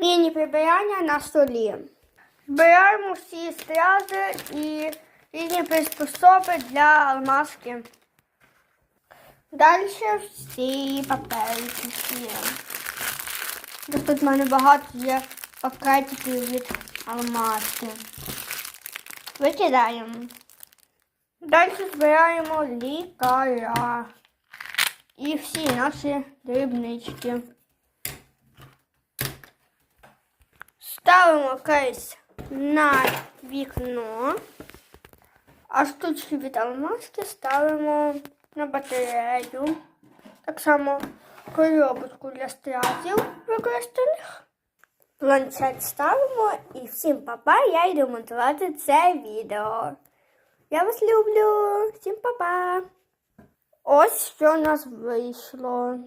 Міні-прибирання на столі. Збираємо всі стрази і різні приспособи для алмазки. Далі всі паперики. Тут в мене багато є пакетиків від алмазки. Викидаємо. Далі збираємо лікаря. І всі наші дрібнички. Ставимо кейс на вікно, а штучки від алмазки ставимо на батарею. Так само коробочку для стразів використаних. Планшет ставимо і всім папа, я йду монтувати це відео. Я вас люблю. Всім па-па. Ось що у нас вийшло.